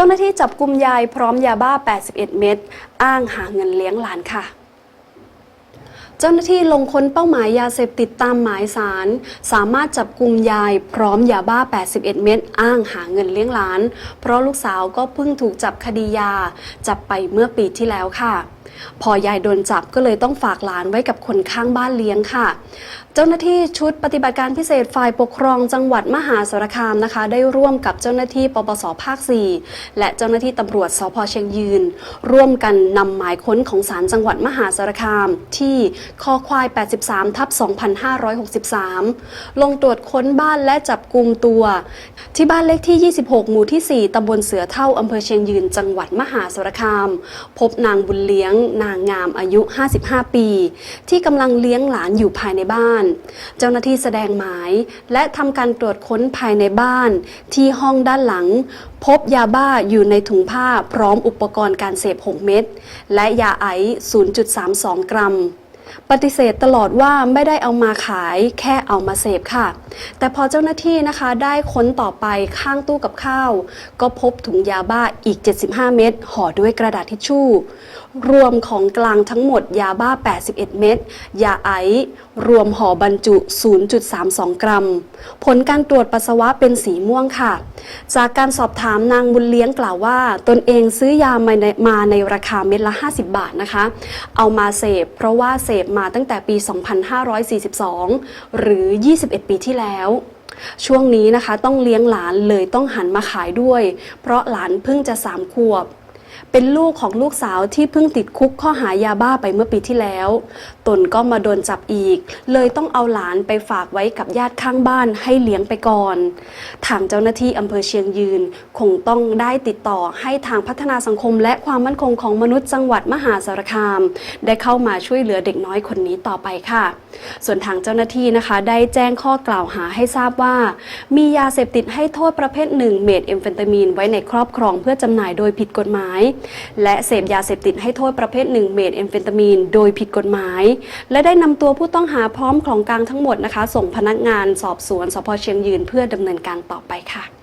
จ้าหน้าที่จับกลุ่มยายพร้อมยาบ้า 81 เม็ดอ้างหาเงินเลี้ยงหลานค่ะเจ้าหน้าที่ลงค้นเป้าหมายยาเสพติดตามหมายสาร สามารถจับกลุ่มยายพร้อมยาบ้า 81 เม็ดอ้างหาเงินเลี้ยงหลาน เพราะลูกสาวก็เพิ่งถูกจับคดียา จับไปเมื่อปีที่แล้วค่ะ พอยายโดนจับก็เลยต้องฝากหลานไว้กับคนข้างบ้านเลี้ยงค่ะ จ้าหน้าที่ชุดปฏิบัติการพิเศษฝ่ายปกครองจังหวัดมหาสารคามนะคะ ได้ร่วมกับเจ้าหน้าที่ปปสภาค 4 และเจ้าหน้าที่ตำรวจสพเชียงยืน ร่วมกันนำหมายค้นของศาลจังหวัดมหาสารคาม ที่คอควาย 83 ทับ 2563 ลงตรวจค้นบ้านและจับกลุ่มตัว ที่บ้านเลขที่ 26 หมู่ที่ 4ตำบลเสือเท่าอำเภอเชียงยืน จังหวัดมหาสารคาม พบนางบุญเลี้ยง นางงามอายุ 55 ปี ที่กำลังเลี้ยงหลานอยู่ภายในบ้านเจ้าหน้าที่แสดงหมาย และทำการตรวจค้นภายในบ้าน ที่ห้องด้านหลัง พบยาบ้าอยู่ในถุงผ้าพร้อมอุปกรณ์การเสพ 6 เม็ดและยาไอซ์0.32 กรัม ปฏิเสธตลอดว่าไม่ได้เอามาขายแค่เอามาเสพค่ะ แต่พอเจ้าหน้าที่นะคะได้ค้นต่อไปข้างตู้กับข้าว ก็พบถุงยาบ้าอีก 75 เม็ดห่อด้วยกระดาษทิชชู่ รวมของกลางทั้งหมดยาบ้า 81 เม็ดยาไอซ์รวมห่อบรรจุ 0.32 กรัม ผลการตรวจปัสสาวะเป็นสีม่วงค่ะ จากการสอบถามนางบุญเลี้ยงกล่าวว่า ตนเองซื้อยามาในมาในราคาเม็ดละ 50 บาทนะคะ เอามาเสพเพราะว่าเสพมาตั้งแต่ปี 2542 หรือ 21 ปีที่แล้ว ช่วงนี้นะคะต้องเลี้ยงหลานเลยต้องหันมาขายด้วย เพราะหลานเพิ่งจะสามขวบ เป็นลูกของลูกสาวที่เพิ่งติดคุกข้อหายาบ้าไปเมื่อปีที่แล้ว ตนก็มาโดนจับอีก เลยต้องเอาหลานไปฝากไว้กับญาติข้างบ้านให้เลี้ยงไปก่อน ทางเจ้าหน้าที่อำเภอเชียงยืน คงต้องได้ติดต่อให้ทางพัฒนาสังคม และความมั่นคงของมนุษย์จังหวัดมหาสารคาม ได้เข้ามาช่วยเหลือเด็กน้อยคนนี้ต่อไปค่ะ ส่วนทางเจ้าหน้าที่นะคะ ได้แจ้งข้อกล่าวหาให้ทราบว่า มียาเสพติดให้โทษประเภทหนึ่งเมทเอมเฟนตามีนไว้ในครอบครองเพื่อจำหน่ายโดยผิดกฎหมายและเสพยาเสพติดให้โทษประเภทหนึ่งเมทเอมเฟตามีน โดยผิดกฎหมาย และได้นำตัวผู้ต้องหาพร้อมของกลางทั้งหมดนะคะ ส่งพนักงานสอบสวนสพเชียงยืนเพื่อดำเนินการต่อไปค่ะ